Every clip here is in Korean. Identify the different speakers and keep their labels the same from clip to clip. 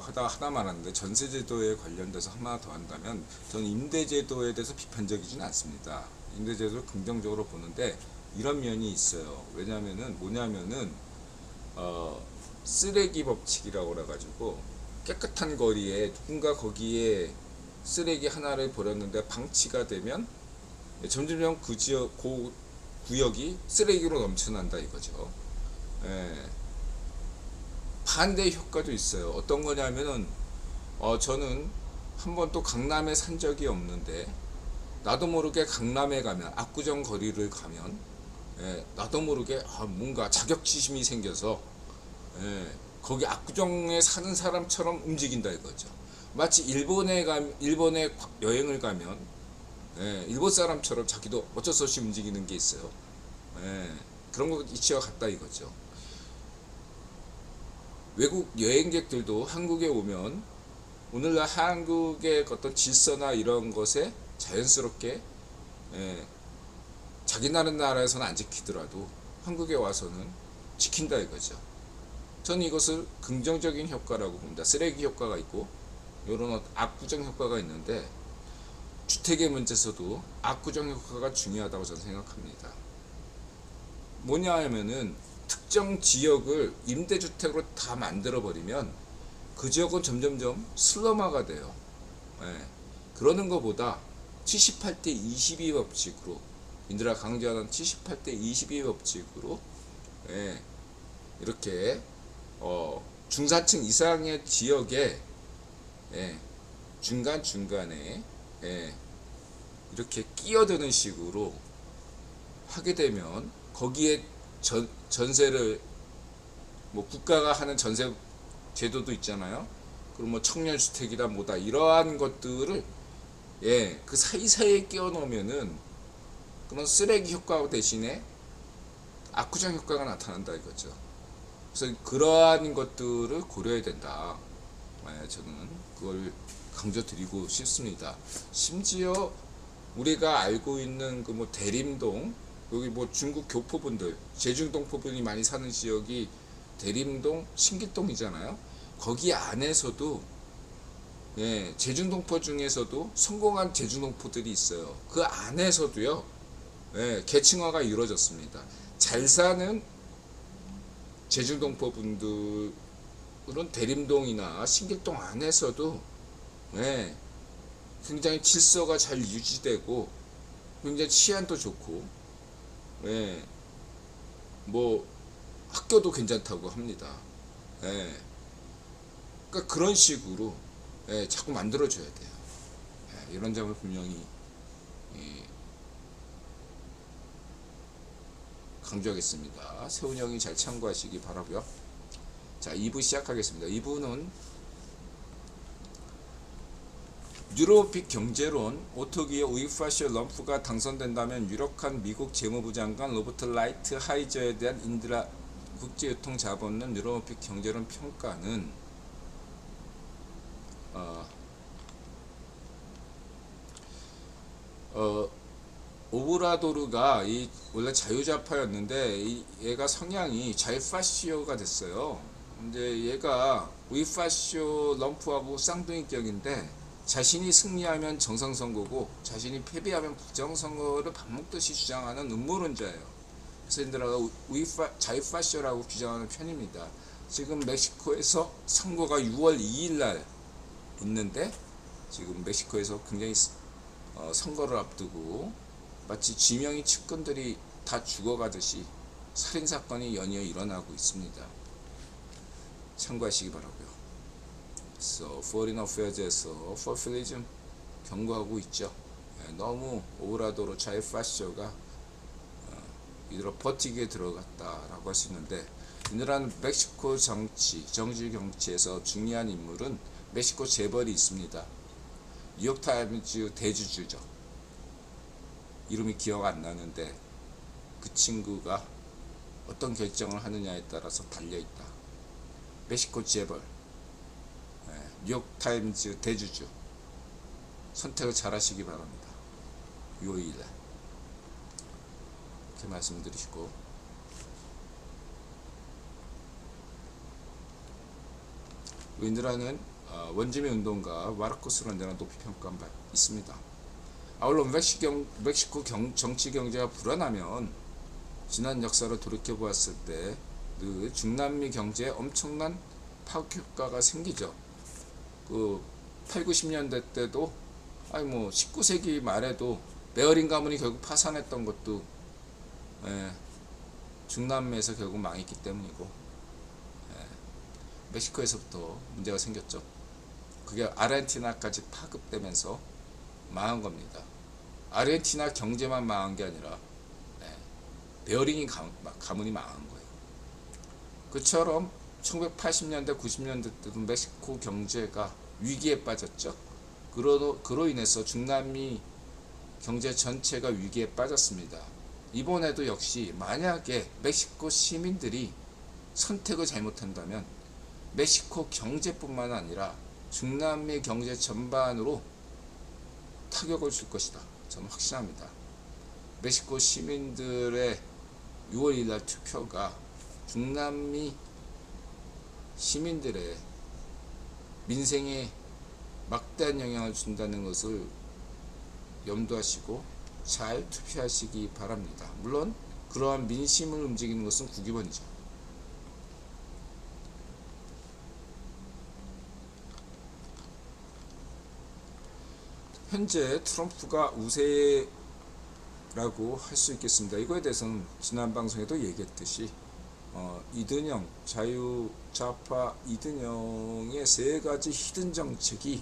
Speaker 1: 하다 하나만 하는데 전세제도에 관련돼서 하나 더 한다면 저는 임대제도에 대해서 비판적이진 않습니다. 임대제도를 긍정적으로 보는데 이런 면이 있어요. 왜냐하면은 뭐냐면은 어, 쓰레기 법칙이라고 그래가지고 깨끗한 거리에 누군가 거기에 쓰레기 하나를 버렸는데 방치가 되면 점점점 그 지역 그 구역이 쓰레기로 넘쳐난다 이거죠. 예. 반대 효과도 있어요. 어떤 거냐면은 어 저는 한 번도 강남에 산 적이 없는데 나도 모르게 강남에 가면 압구정 거리를 가면 예, 나도 모르게 아, 뭔가 자격지심이 생겨서 예, 거기 압구정에 사는 사람처럼 움직인다 이거죠. 마치 일본에 가 일본에 여행을 가면 예, 일본 사람처럼 자기도 어쩔 수 없이 움직이는 게 있어요. 예, 그런 거 이치와 같다 이거죠. 외국 여행객들도 한국에 오면 오늘날 한국의 어떤 질서나 이런 것에 자연스럽게 예, 자기 나라 나라에서는 안 지키더라도 한국에 와서는 지킨다 이거죠. 저는 이것을 긍정적인 효과라고 봅니다. 쓰레기 효과가 있고 이런 악구정 효과가 있는데 주택의 문제에서도 압구정 효과가 중요하다고 저는 생각합니다. 뭐냐 하면은 특정 지역을 임대주택으로 다 만들어 버리면 그 지역은 점점점 슬럼화가 돼요. 예. 그러는 것보다 78대 22 법칙으로 인드라 강조하는 78대 22 법칙으로 예. 이렇게 어, 중산층 이상의 지역에 예. 중간 중간에 예, 이렇게 끼어드는 식으로 하게 되면 거기에 전, 전세를 뭐 국가가 하는 전세 제도도 있잖아요. 그리고 뭐 청년 주택이다 뭐다 이러한 것들을 예, 그 사이사이에 끼워 놓으면은 그런 쓰레기 효과 대신에 악구정 효과가 나타난다 이거죠. 그래서 그러한 것들을 고려해야 된다. 예, 저는 그걸 강조드리고 싶습니다. 심지어 우리가 알고 있는 그 뭐 대림동 여기 뭐 중국 교포분들 제중동포분이 많이 사는 지역이 대림동 신길동이잖아요. 거기 안에서도 예, 제중동포 중에서도 성공한 제중동포들이 있어요. 그 안에서도요. 예, 계층화가 이루어졌습니다. 잘 사는 제중동포 분들은 대림동이나 신길동 안에서도 네, 굉장히 질서가 잘 유지되고 굉장히 치안도 좋고 네, 뭐 학교도 괜찮다고 합니다. 네, 그러니까 그런 식으로 네, 자꾸 만들어줘야 돼요. 네, 이런 점을 분명히 예, 강조하겠습니다. 세훈 형이 잘 참고하시기 바라고요. 자, 2부 시작하겠습니다. 2부는 유로픽 경제론 오토기의 우이파쇼 럼프가 당선된다면 유력한 미국 재무부 장관 로버트 라이트 하이저에 대한 인드라 국제유통자본론 유로픽 경제론 평가는 어, 어, 오브라도르가 이 원래 자유좌파였는데 이 얘가 성향이 자유파시오가 됐어요. 근데 얘가 우이파시오 럼프하고 쌍둥이격인데 자신이 승리하면 정상선거고 자신이 패배하면 부정선거를 밥 먹듯이 주장하는 음모론자예요. 그래서 우이파 자유파시오라고 주장하는 편입니다. 지금 멕시코에서 선거가 6월 2일 날 있는데 지금 멕시코에서 굉장히 어, 선거를 앞두고 마치 지명이 측근들이 다 죽어가듯이 살인 사건이 연이어 일어나고 있습니다. 참고하시기 바라고요. 그래서 포린 어페어즈에서 포퓰리즘 경고하고 있죠. 예, 너무 오브라도로 자이파시오가 어, 이대로 버티게 들어갔다라고 할 수 있는데 이늘한 멕시코 정치, 정치 경치에서 중요한 인물은 멕시코 재벌이 있습니다. 뉴욕타임즈 대주주죠. 이름이 기억 안 나는데 그 친구가 어떤 결정을 하느냐에 따라서 달려있다. 멕시코 재벌, 예, 뉴욕타임즈 대주주 선택을 잘 하시기 바랍니다. 6일날 이렇게 말씀드리시고 윈드라는 어, 원지미 운동가 마르코스 런데나 높이 평가한 바 있습니다. 아울러 멕시경, 멕시코 경, 정치 경제가 불안하면 지난 역사를 돌이켜 보았을 때 그 중남미 경제에 엄청난 파급 효과가 생기죠. 그 8, 90년대 때도 아니 뭐 19세기 말에도 베어링 가문이 결국 파산했던 것도 예, 중남미에서 결국 망했기 때문이고 예, 멕시코에서부터 문제가 생겼죠. 그게 아르헨티나까지 파급되면서 망한 겁니다. 아르헨티나 경제만 망한 게 아니라 예, 베어링이 가, 가문이 망한 거예요. 그처럼 1980년대, 90년대 때도 멕시코 경제가 위기에 빠졌죠. 그로, 그로 인해서 중남미 경제 전체가 위기에 빠졌습니다. 이번에도 역시 만약에 멕시코 시민들이 선택을 잘못한다면 멕시코 경제뿐만 아니라 중남미 경제 전반으로 타격을 줄 것이다. 저는 확신합니다. 멕시코 시민들의 6월 1일 날 투표가 중남미 시민들의 민생에 막대한 영향을 준다는 것을 염두하시고 잘 투표하시기 바랍니다. 물론 그러한 민심을 움직이는 것은 국기본이죠. 현재 트럼프가 우세라고 할 수 있겠습니다. 이거에 대해서는 지난 방송에도 얘기했듯이 어, 이든영 자유좌파 이든영의 세 가지 히든 정책이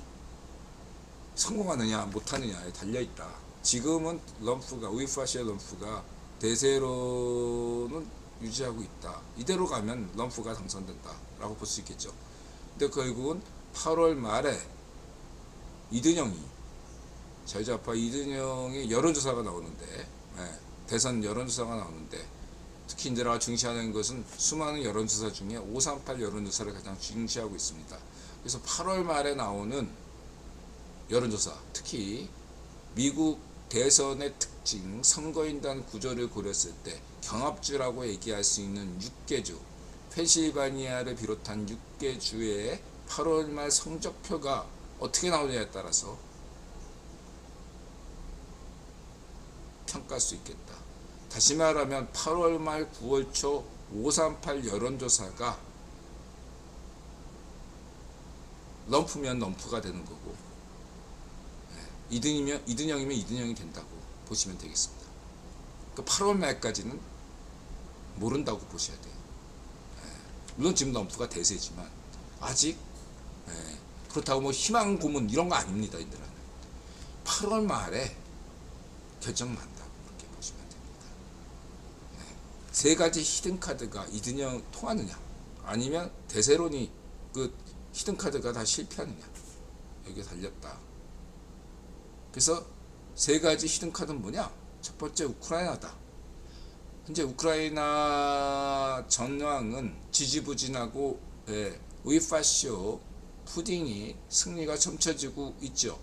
Speaker 1: 성공하느냐 못하느냐에 달려 있다. 지금은 럼프가 우이파시아 럼프가 대세로는 유지하고 있다. 이대로 가면 럼프가 당선된다라고 볼 수 있겠죠. 근데 결국은 8월 말에 이든영이 자유좌파 이든영의 여론조사가 나오는데 예, 대선 여론조사가 나오는데 특히 인제가 중시하는 것은 수많은 여론조사 중에 538 여론조사를 가장 중시하고 있습니다. 그래서 8월 말에 나오는 여론조사, 특히 미국 대선의 특징, 선거인단 구조를 고렸을 때 경합주라고 얘기할 수 있는 6개주, 펜실바니아를 비롯한 6개 주의 8월 말 성적표가 어떻게 나오느냐에 따라서 평가할 수 있겠다. 다시 말하면 8월 말 9월 초 538 여론조사가 럼프면 럼프가 되는 거고 예, 2등이면 2등형이면 2등형이 된다고 보시면 되겠습니다. 그 8월 말까지는 모른다고 보셔야 돼요. 예, 물론 지금 럼프가 대세지만 아직 예, 그렇다고 뭐 희망 고문 이런 거 아닙니다. 이들은 8월 말에 결정난다고 그렇게 보시면 됩니다. 예, 세 가지 히든 카드가 이든형 통하느냐 아니면 대세론이 그 히든 카드가 다 실패하느냐 여기에 달렸다. 그래서 세 가지 히든 카드는 뭐냐? 첫 번째 우크라이나다. 현재 우크라이나 전황은 지지부진하고 예, 우이파쇼 푸딩이 승리가 점쳐지고 있죠.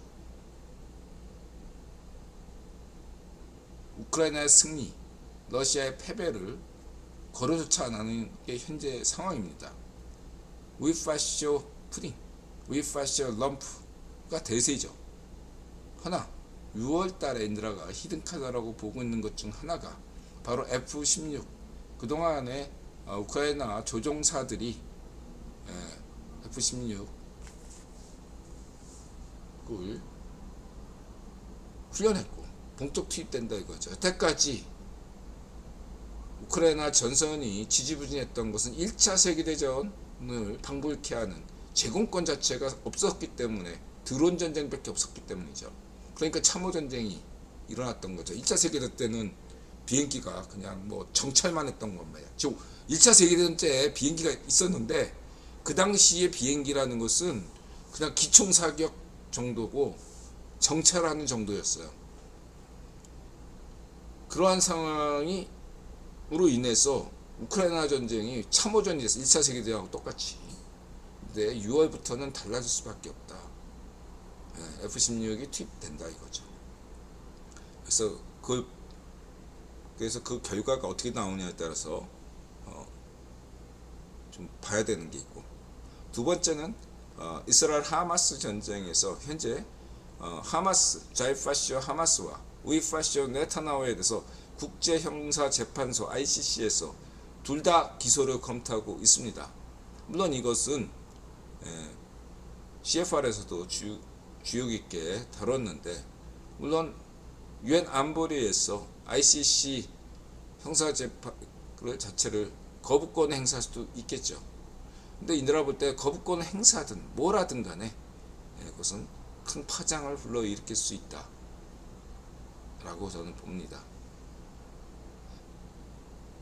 Speaker 1: 우크라이나의 승리, 러시아의 패배를 거르조차 안 하는 게 현재 상황입니다. 우이파쇼 푸딩, 우이파쇼 럼프가 대세죠. 하나, 6월 달에 인드라가 히든카드라고 보고 있는 것 중 하나가 바로 F-16. 그동안에 어, 우크라이나 조종사들이 예, F-16을 훈련했고 본격 투입된다 이거죠. 여태까지 우크라이나 전선이 지지부진했던 것은 1차 세계대전을 방불케 하는 제공권 자체가 없었기 때문에 드론 전쟁밖에 없었기 때문이죠. 그러니까 참호 전쟁이 일어났던 거죠. 2차 세계대전 때는 비행기가 그냥 뭐 정찰만 했던 겁니다. 즉 1차 세계대전 때 비행기가 있었는데 그 당시에 비행기라는 것은 그냥 기총 사격 정도고 정찰하는 정도였어요. 그러한 상황이 으로 인해서 우크라이나 전쟁이 참호전이 됐어. 1차 세계대전하고 똑같이. 근데 6월부터는 달라질 수밖에 없다. 예, F-16이 투입된다 이거죠. 그래서 그 그래서 그 결과가 어떻게 나오냐에 따라서 어, 좀 봐야 되는 게 있고 두 번째는 어, 이스라엘 하마스 전쟁에서 현재 어, 하마스 자이파시오 하마스와 우이파시오 네타나오에 대해서 국제 형사 재판소 ICC에서 둘 다 기소를 검토하고 있습니다. 물론 이것은 예, CFR에서도 주, 주요 깊게 다뤘는데 물론 유엔 안보리에서 ICC 형사 재판 그 자체를 거부권 행사할 수도 있겠죠. 근데 인들아 볼때 거부권 행사든 뭐라든 간에 예, 그것은 큰 파장을 불러일으킬 수 있다. 라고 저는 봅니다.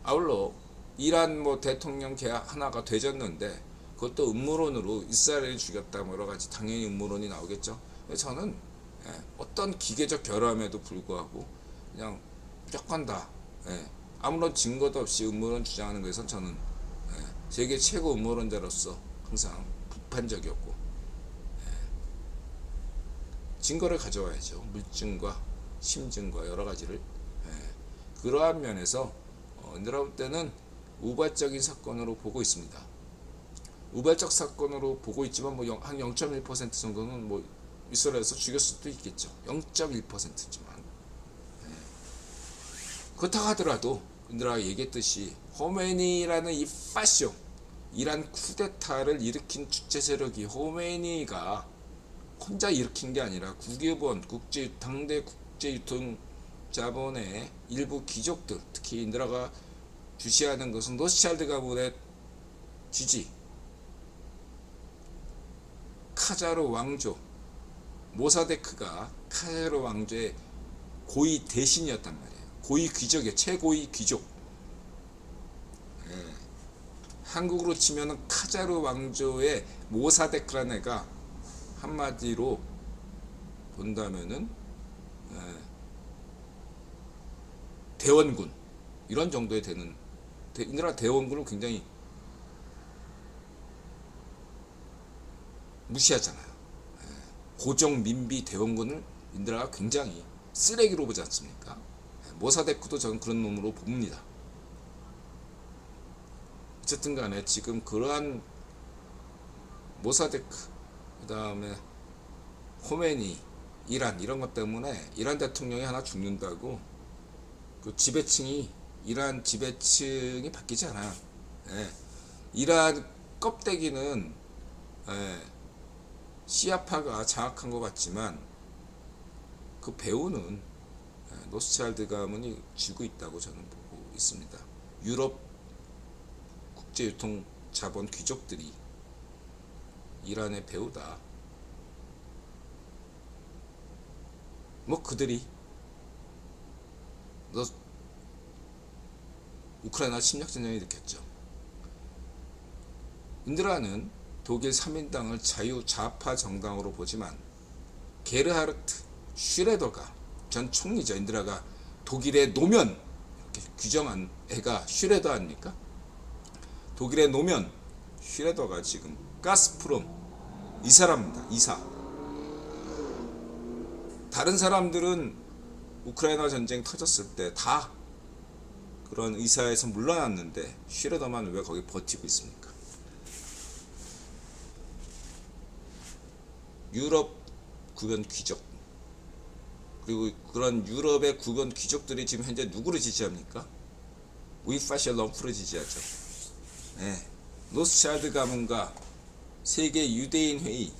Speaker 1: 아울러 이란 뭐 대통령 계약 하나가 되졌는데 그것도 음모론으로 이스라엘을 죽였다 뭐 여러 가지 당연히 음모론이 나오겠죠. 저는 예, 어떤 기계적 결함에도 불구하고 그냥 무조건 다 예, 아무런 증거도 없이 음모론 주장하는 것에선 저는 예, 세계 최고 음모론자로서 항상 비판적이었고 예, 증거를 가져와야죠. 물증과 심증과 여러 가지를 예, 그러한 면에서 어, 볼 때는 우발적인 사건으로 보고 있습니다. 우발적 사건으로 보고 있지만 뭐 한 0.1% 정도는 뭐 이스라엘에서 죽였을 수도 있겠죠. 0.1%지만 그렇다고 하더라도 내가 얘기했듯이 호메니라는 이 파쇼 이란 쿠데타를 일으킨 주체 세력이 호메니가 혼자 일으킨 게 아니라 국유본 국제 당대 국제 유통 자본의 일부 귀족들 특히 인드라가 주시하는 것은 노스찰드 가문의 지지 카자르 왕조 모사데크가 카자르 왕조의 고위 대신이었단 말이에요. 고위 귀족이에요. 최고위 귀족. 예. 한국으로 치면은 카자르 왕조의 모사데크라는 애가 한마디로 본다면은 예. 대원군 이런 정도에 되는 대- 이 나라 대원군을 굉장히 무시하잖아요. 예. 고정 민비 대원군을 인드라가 굉장히 쓰레기로 보지 않습니까? 예. 모사데크도 저는 그런 놈으로 봅니다. 어쨌든 간에 지금 그러한 모사데크 그 다음에 호메니 이란 이런 것 때문에 이란 대통령이 하나 죽는다고 그 지배층이 이란 지배층이 바뀌지 않아요. 예. 이란 껍데기는 예, 시아파가 장악한 것 같지만 그 배우는 예, 노스차일드 가문이 쥐고 있다고 저는 보고 있습니다. 유럽 국제유통 자본 귀족들이 이란의 배우다. 뭐 그들이 너 우크라이나 침략 전쟁을 일으켰죠. 인드라는 독일 3인당을 자유 좌파 정당으로 보지만 게르하르트 슈레더가 전 총리죠. 인드라가 독일의 노면 이렇게 규정한 애가 슈레더 아닙니까? 독일의 노면 슈레더가 지금 가스프롬 이사랍니다. 이사. 다른 사람들은 우크라이나 전쟁 터졌을 때 다 그런 의사에서 물러났는데 슈레더만 왜 거기 버티고 있습니까? 유럽 구변 귀족 그리고 그런 유럽의 구변 귀족들이 지금 현재 누구를 지지합니까? 우이파시아 럼프를 지지하죠. 네. 노스차일드 가문과 세계 유대인 회의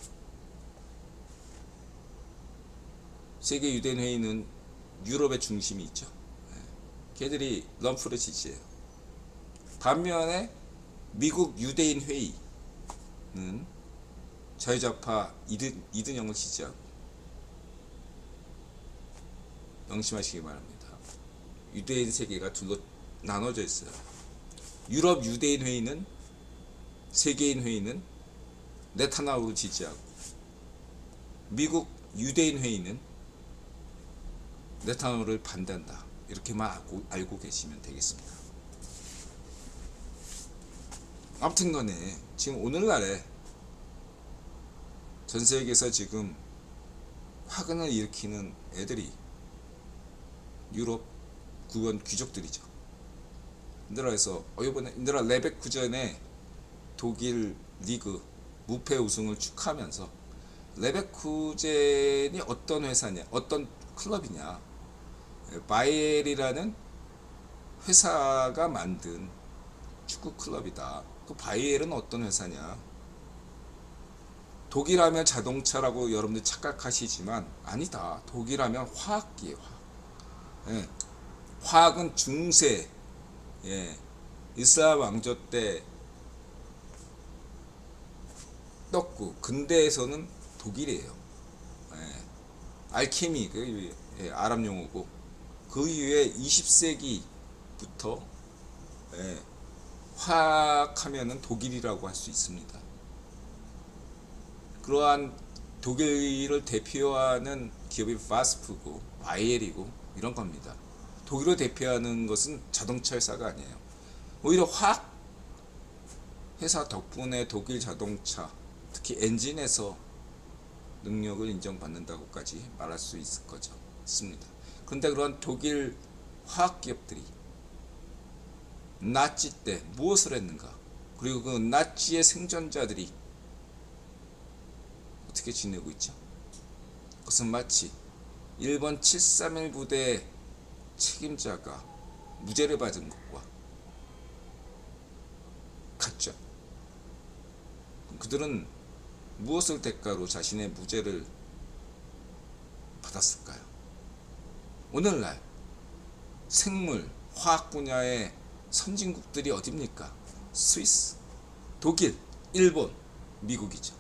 Speaker 1: 세계 유대인 회의는 유럽의 중심이 있죠. 네. 걔들이 럼프를 지지해요. 반면에 미국 유대인 회의는 자유좌파 이든, 이든영을 지지하고 명심하시기 바랍니다. 유대인 세계가 둘로 나눠져 있어요. 유럽 유대인 회의는 세계인 회의는 네타나우를 지지하고 미국 유대인 회의는 네타나우를 반대한다. 이렇게만 알고, 알고 계시면 되겠습니다. 아무튼 간에 지금 오늘날에 전 세계에서 지금 화근을 일으키는 애들이 유럽 구원 귀족들이죠. 인드라에서 어 이번에 인드라 레벡 구전에 독일 리그 무패 우승을 축하하면서 레베쿠젠이 어떤 회사냐, 어떤 클럽이냐, 바이엘이라는 회사가 만든 축구 클럽이다. 그 바이엘은 어떤 회사냐? 독일하면 자동차라고 여러분들 착각하시지만 아니다. 독일하면 화학기예요. 화학. 예. 화학은 중세 예. 이슬람 왕조 때 떴고 근대에서는 독일이에요. 예. 알케미 그 예, 아랍 용어고 그 이후에 20세기부터 예, 화학하면은 독일이라고 할 수 있습니다. 그러한 독일을 대표하는 기업이 파스프고 바이엘이고 이런 겁니다. 독일을 대표하는 것은 자동차 회사가 아니에요. 오히려 화학 회사 덕분에 독일 자동차 특히 엔진에서 능력을 인정받는다고까지 말할 수 있을 거죠. 있습니다. 그런데 그런 독일 화학 기업들이 나치 때 무엇을 했는가? 그리고 그 나치의 생존자들이 어떻게 지내고 있죠? 그것은 마치 일본 731 부대 책임자가 무죄를 받은 것과 같죠. 그들은 무엇을 대가로 자신의 무죄를 받았을까요? 오늘날 생물, 화학 분야의 선진국들이 어딥니까? 스위스, 독일, 일본, 미국이죠.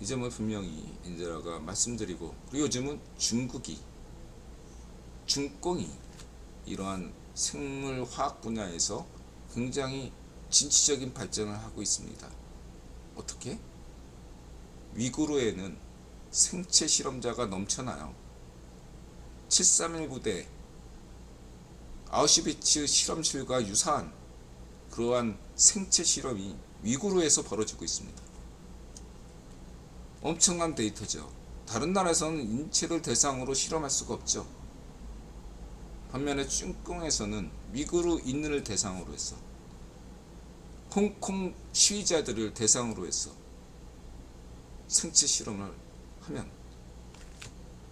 Speaker 1: 이 점을 분명히 엔젤라가 말씀드리고 그리고 요즘은 중국이 중공이 이러한 생물 화학 분야에서 굉장히 진취적인 발전을 하고 있습니다. 어떻게? 위구르에는 생체 실험자가 넘쳐나요. 731 부대 아우슈비츠 실험실과 유사한 그러한 생체 실험이 위구르에서 벌어지고 있습니다. 엄청난 데이터죠. 다른 나라에서는 인체를 대상으로 실험할 수가 없죠. 반면에 쭝공에서는 위구르 인을 대상으로 해서 홍콩 시위자들을 대상으로 해서 생체 실험을 하면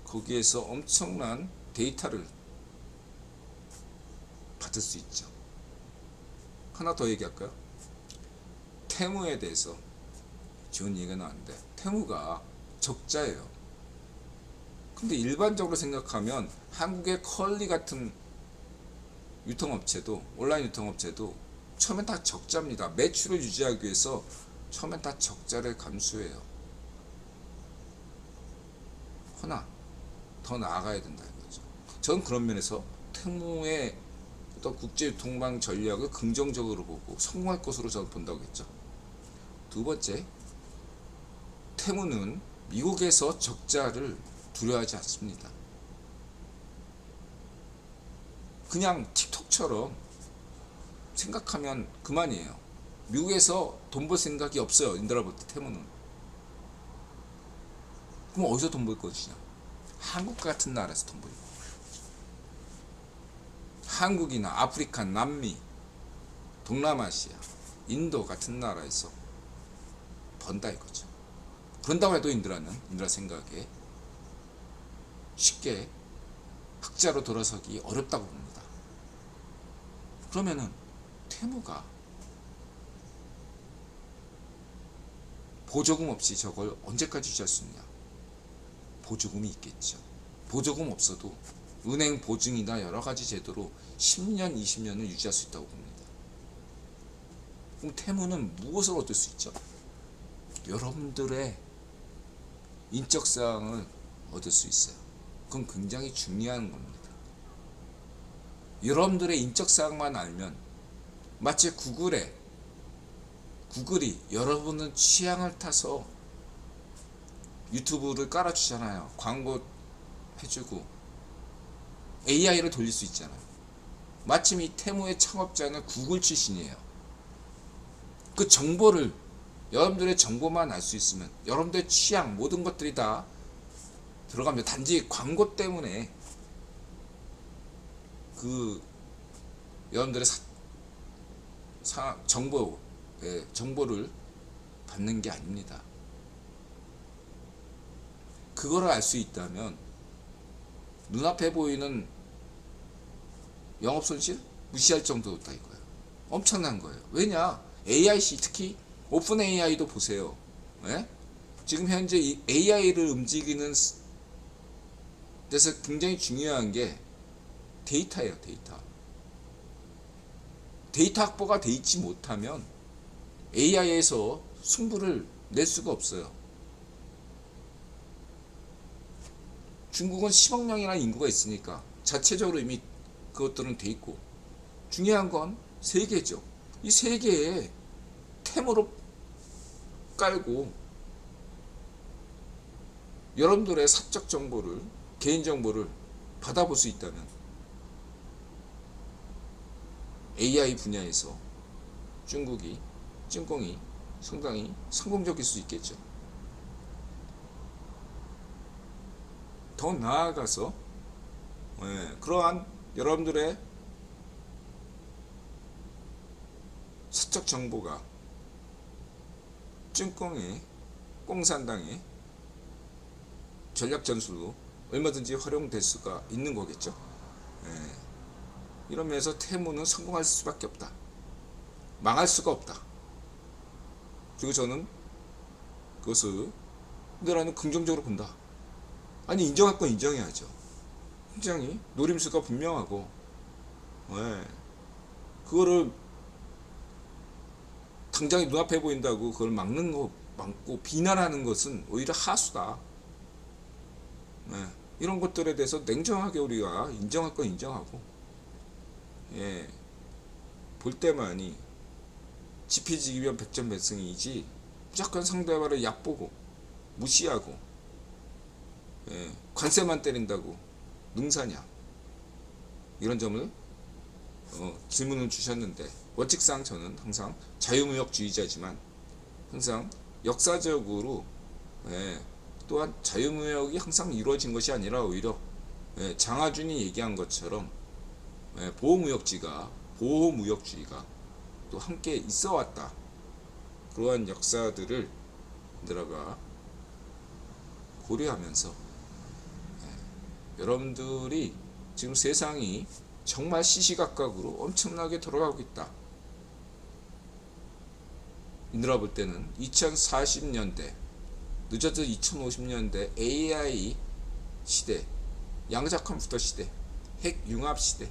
Speaker 1: 거기에서 엄청난 데이터를 받을 수 있죠. 하나 더 얘기할까요? 태무에 대해서 좋은 얘기가 나왔는데 태무가 적자예요. 근데 일반적으로 생각하면 한국의 컬리 같은 유통업체도 온라인 유통업체도 처음엔 다 적자입니다. 매출을 유지하기 위해서 처음엔 다 적자를 감수해요. 허나 더 나아가야 된다 이거죠. 저는 그런 면에서 태무의 어떤 국제 유통망 전략을 긍정적으로 보고 성공할 것으로 저는 본다고 했죠. 두 번째, 태무는 미국에서 적자를 두려워하지 않습니다. 그냥 틱톡처럼 생각하면 그만이에요. 미국에서 돈 벌 생각이 없어요. 인드라 볼때 태무는. 그럼 어디서 돈 벌 것이냐? 한국 같은 나라에서 돈 벌고. 한국이나 아프리카, 남미, 동남아시아, 인도 같은 나라에서 번다 이거죠. 그런다고 해도 인드라는 인드라 생각에 쉽게 흑자로 돌아서기 어렵다고 봅니다. 그러면은 태무가 보조금 없이 저걸 언제까지 유지할 수 있냐? 보조금이 있겠죠. 보조금 없어도 은행 보증이나 여러 가지 제도로 10년, 20년을 유지할 수 있다고 봅니다. 그럼 태무는 무엇을 얻을 수 있죠? 여러분들의 인적사항을 얻을 수 있어요. 그건 굉장히 중요한 겁니다. 여러분들의 인적사항만 알면 마치 구글에 구글이 여러분은 취향을 타서 유튜브를 깔아주잖아요. 광고 해주고 AI를 돌릴 수 있잖아요. 마침 이 테무의 창업자는 구글 출신이에요. 그 정보를 여러분들의 정보만 알 수 있으면 여러분들의 취향 모든 것들이 다 들어가면 단지 광고 때문에 그 여러분들의 사, 사 정보 예, 정보를 받는 게 아닙니다. 그거를 알수 있다면 눈앞에 보이는 영업 손실 무시할 정도다 이거예요. 엄청난 거예요. 왜냐? AIC 특히 오픈 AI도 보세요. 예? 지금 현재 이 AI를 움직이는 스- 데서 굉장히 중요한 게 데이터예요, 데이터. 데이터 확보가 돼 있지 못하면 AI에서 승부를 낼 수가 없어요. 중국은 10억 명이라는 인구가 있으니까 자체적으로 이미 그것들은 돼 있고 중요한 건 세계죠. 이 세계에 템으로 깔고 여러분들의 사적 정보를 개인 정보를 받아볼 수 있다면 AI 분야에서 중국이 찐공이 상당히 성공적일 수 있겠죠. 더 나아가서 예, 그러한 여러분들의 사적 정보가 찐공의 꽁산당의 전략 전술로 얼마든지 활용될 수가 있는 거겠죠. 예. 이런 면에서 태무는 성공할 수밖에 없다. 망할 수가 없다. 그리고 저는 그것을 흔들어는 긍정적으로 본다. 아니 인정할 건 인정해야죠. 굉장히 노림수가 분명하고, 예. 그거를 당장에 눈앞에 보인다고 그걸 막는 거 막고 비난하는 것은 오히려 하수다. 예. 이런 것들에 대해서 냉정하게 우리가 인정할 건 인정하고, 예. 볼 때만이 지피지기면 백전 백승이지 무조건 상대방을 얕보고 무시하고 예, 관세만 때린다고 능사냐 이런 점을 어, 질문을 주셨는데 원칙상 저는 항상 자유무역주의자지만 항상 역사적으로 예, 또한 자유무역이 항상 이루어진 것이 아니라 오히려 예, 장하준이 얘기한 것처럼 예, 보호무역지가 보호무역주의가 또 함께 있어 왔다. 그러한 역사들을 들어가 고려하면서 예, 여러분들이 지금 세상이 정말 시시각각으로 엄청나게 돌아가고 있다. 인들어 볼 때는 2040년대 늦어도 2050년대 AI 시대, 양자 컴퓨터 시대, 핵 융합 시대,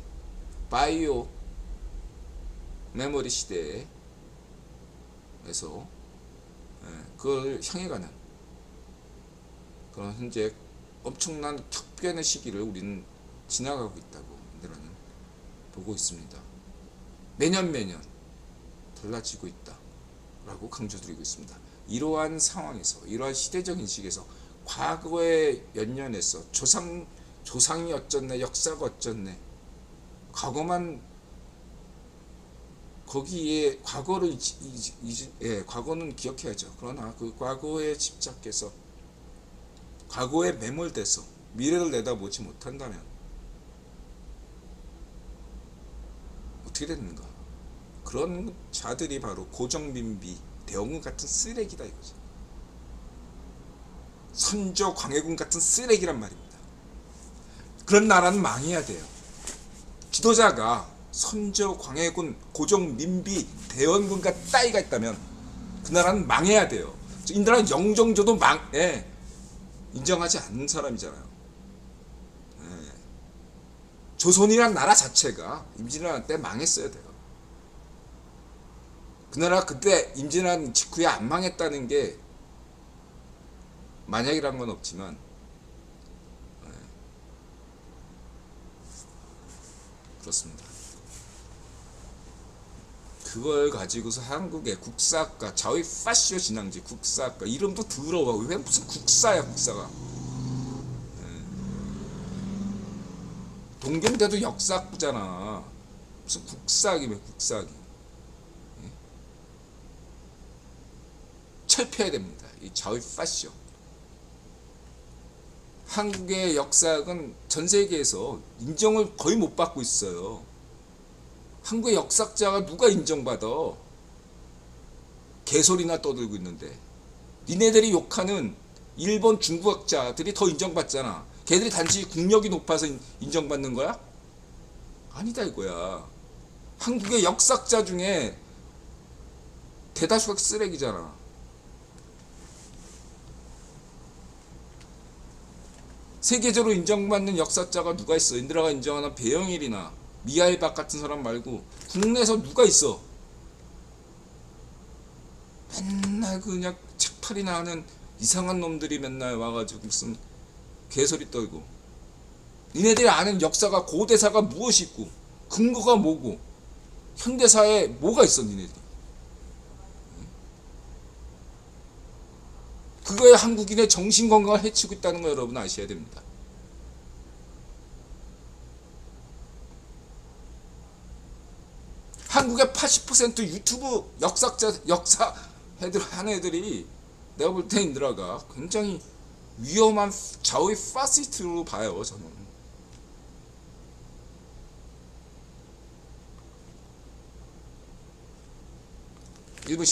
Speaker 1: 바이오 메모리 시대에서 예, 그걸 향해 가는 그런 현재 엄청난 격변의 시기를 우리는 지나가고 있다고 저는 보고 있습니다. 매년 매년 달라지고 있다 라고 강조드리고 있습니다. 이러한 상황에서 이러한 시대적 인식에서 과거에 연연해서 조상 조상이 어쩌네 역사가 어쩌네 과거만 거기에 과거를 잊- 잊- 잊- 예, 과거는 기억해야죠. 그러나 그 과거에 집착해서 과거에 매몰돼서 미래를 내다보지 못한다면 어떻게 되는가? 그런 자들이 바로 고정민비 대원군 같은 쓰레기다 이거죠. 선조 광해군 같은 쓰레기란 말입니다. 그런 나라는 망해야 돼요. 지도자가 선조 광해군 고종 민비 대원군과 따위가 있다면 그 나라는 망해야 돼요. 이 나라는 영정조도 망, 예, 인정하지 않는 사람이잖아요. 예. 조선이란 나라 자체가 임진왜란 때 망했어야 돼요. 그 나라 그때 임진왜란 직후에 안 망했다는 게 만약이란 건 없지만 그렇습니다. 그걸 가지고서 한국의 국사학과 자위 파시오 진앙지 국사학과 이름도 더러워 왜 무슨 국사야 국사가 예. 동경대도 역사학부잖아 무슨 국사학이면 국사학이 예. 철폐해야 됩니다 이 자위 파시오 한국의 역사학은 전 세계에서 인정을 거의 못 받고 있어요. 한국의 역사학자가 누가 인정받아? 개소리나 떠들고 있는데. 니네들이 욕하는 일본 중국학자들이 더 인정받잖아. 걔들이 단지 국력이 높아서 인- 인정받는 거야? 아니다 이거야. 한국의 역사학자 중에 대다수가 쓰레기잖아. 세계적으로 인정받는 역사자가 누가 있어? 인드라가 인정하는 배영일이나 미하일 박 같은 사람 말고 국내에서 누가 있어? 맨날 그냥 책팔이나 하는 이상한 놈들이 맨날 와가지고 무슨 개소리 떨고 니네들이 아는 역사가 고대사가 무엇이 있고 근거가 뭐고 현대사에 뭐가 있어 니네들 그거에 한국인의 정신 건강을 해치고 있다는 거 여러분 아셔야 됩니다. 한국의 80% 유튜브 역사자 역사 애들 하는 애들이 내가 볼 때 인드라가 굉장히 위험한 좌우의 파시스트로 봐요 저는. 일부